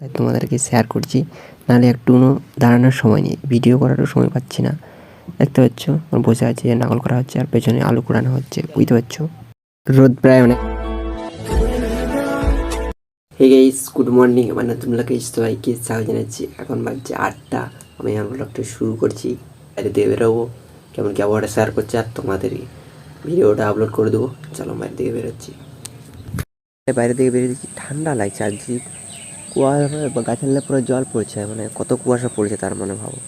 তাই তোমাদেরকে শেয়ার করছি। নাহলে একটুও দাঁড়ানোর সময় নেই। ভিডিও করারও সময় পাচ্ছি না। দেখতে পাচ্ছ? বসে আছে নাগল করা হচ্ছে, আর পেছনে আলু কুড়ানো হচ্ছে। বুঝতে পারছ? রোদ প্রায় অনেক। হে গাইস গুড মর্নিং আমার নতুন লোকে সবাইকে স্বাগত জানাচ্ছি। এখন বাজছে আটটা। আমি আমার ব্লগটা শুরু করছি। বাইরে দিয়ে বেরোবো কেমন কি আবহাওয়াটা শেয়ার করছি? আর তোমাদের ভিডিওটা আপলোড করে দেবো। চলো বাইরে দিকে বেরোচ্ছি। বাইরে বেরিয়ে দেখছি ঠান্ডা লাগছে আর যে কুয়াশা গাছের পুরো জল পড়ছে মানে কত কুয়াশা পড়ছে তার মানে ভাবো।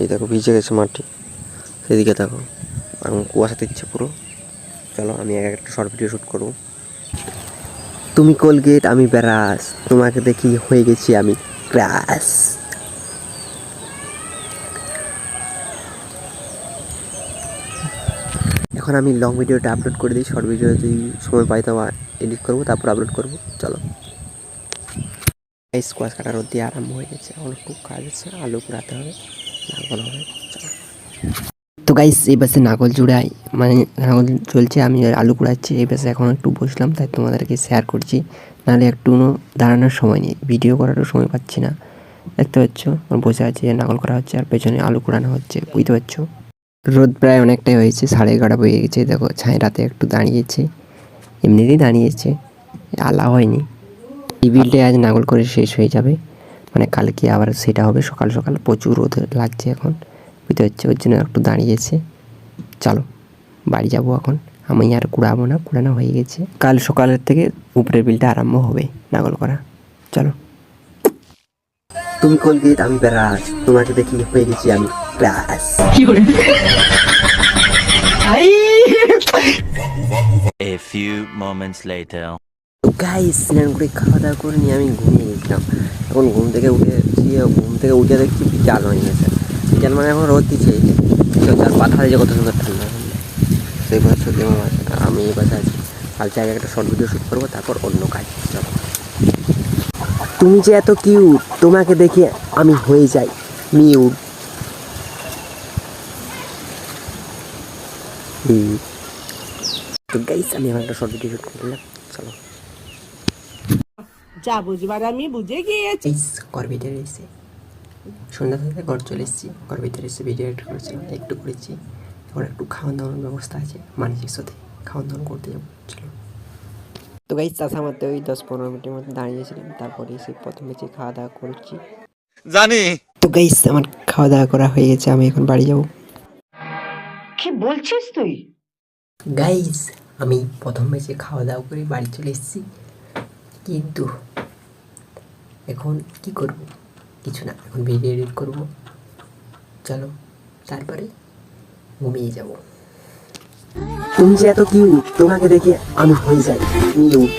এই দেখো ভিজে গেছে মাটি, সেদিকে দেখো। এখন কুয়াশা দিচ্ছে পুরো। চলো, আমি এক একটা শর্ট ভিডিও শ্যুট করব। তুমি কোলগেট আমি ব্রাশ তোমাকে দেখি হয়ে গেছি আমি ক্রাশ এখন আমি লং ভিডিওটা আপলোড করে দিই শর্ট ভিডিও যদি সময় পাই তো এডিট করব, তারপর আপলোড করব। চলো। স্কোয়াশ কাটা রোদ দিয়ে আরম্ভ হয়ে গেছে। এখন একটু কাজ আছে, আলু কুড়াতে হবে, নাগল হবে তো গাইস এই পাশে নাগল জুড়াই মানে নাগল চলছে, আমি আলু কুড়াচ্ছি এই পাশে এখন একটু বসলাম, তাই তোমাদেরকে শেয়ার করছি। নাহলে একটু দাঁড়ানোর সময় নেই ভিডিও করারও সময় পাচ্ছি না। দেখতে পাচ্ছ বসে আছে নাগল করা হচ্ছে, আর পেছনে আলু কুড়ানো হচ্ছে, বুঝতে পারছ? রোদ প্রায় অনেকটাই হয়েছে, সাড়ে এগারোটা বেজে গেছে, দেখো ছাই রাতে একটু দাঁড়িয়েছে, এমনিতেই দাঁড়িয়েছে, আলা হয়নি। এই বিলটাই আজ নাগল করে শেষ হয়ে যাবে। মানে কালকে আবার সেটা হবে সকাল সকাল প্রচুর রোদ লাগছে এখন। বুঝতে হচ্ছে ওর জন্য একটু দাঁড়িয়েছে। চলো বাড়ি যাব এখন। আমি আর কুড়াবো না কুড়ানো হয়ে গেছে। কাল সকালের থেকে উপরের বিলটা আরম্ভ হবে নাগল করা। চলো। তুমি কলগেট আমি বেড়াস তোমাকে দেখি হয়ে গেছি আমি class. A few moments later. Guys স্নান করে খাওয়া দাওয়া করে নিয়ে আমি ঘুমিয়ে গেছিলাম। এখন ঘুম থেকে উঠেছি ঘুম থেকে উঠে দেখছি বিকাল হয়ে গেছে। বিকাল মানে এখন রোদ দিচ্ছে চার পাতা হয়েছে কত সুন্দর ঠান্ডা। সেই কথা সত্যি আমার আমি এই বাসে আছি। কাল চাই একটা শর্ট ভিডিও শ্যুট করব, তারপর অন্য কাজ তুমি যে এত কিউট তোমাকে দেখে আমি হয়ে যাই। মিউট। তো গাইস আমি আমার একটা শর্ট ভিডিও শ্যুট করলাম চলো। যা বুঝবার আমি বুঝে গিয়েছি। ঘর ভিতরে এসে সন্ধ্যা থেকে ঘর চলে এসেছি। ঘর ভিতরে এসে ভিডিও এডিট করেছিলাম একটু করেছি। এখন একটু খাওয়ান দাওয়ানোর ব্যবস্থা আছে মানুষের সাথে খাওয়ান দাওয়ান করতে যাব চলো। তো গাই চাষা মারতে ওই দশ পনেরো মিনিটের মধ্যে দাঁড়িয়েছিলাম তারপরে এসে প্রথমে যে খাওয়া দাওয়া করছি। জানি। তো গাইস আমার খাওয়া দাওয়া করা হয়ে গেছে আমি এখন বাড়ি যাব। কি বলছিস তুই? গাইস আমি প্রথম ম্যাচে খাওয়া দাওয়া করে বাড়ি চলে এসেছি কিন্তু এখন কি করব? কিছু না এখন ভিডিও এডিট করব। চলো তারপরে ঘুমিয়ে যাব। তুমি যে এত কিউট তোমাকে দেখে আমি হয়ে যাই। কিউট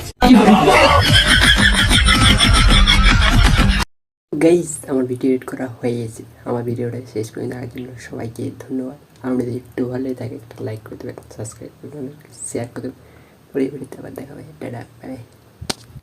গাইস আমার ভিডিও এডিট করা হয়ে গেছে। আমার ভিডিওটা শেষ পর্যন্ত দেখার জন্য সবাইকে ধন্যবাদ। আমরা যদি একটু ভালো লাগে থাকে একটা লাইক করে দেবেন সাবস্ক্রাইব করে দেবেন শেয়ার করে দেবেন পরে আবার দেখা হবে। Tata bye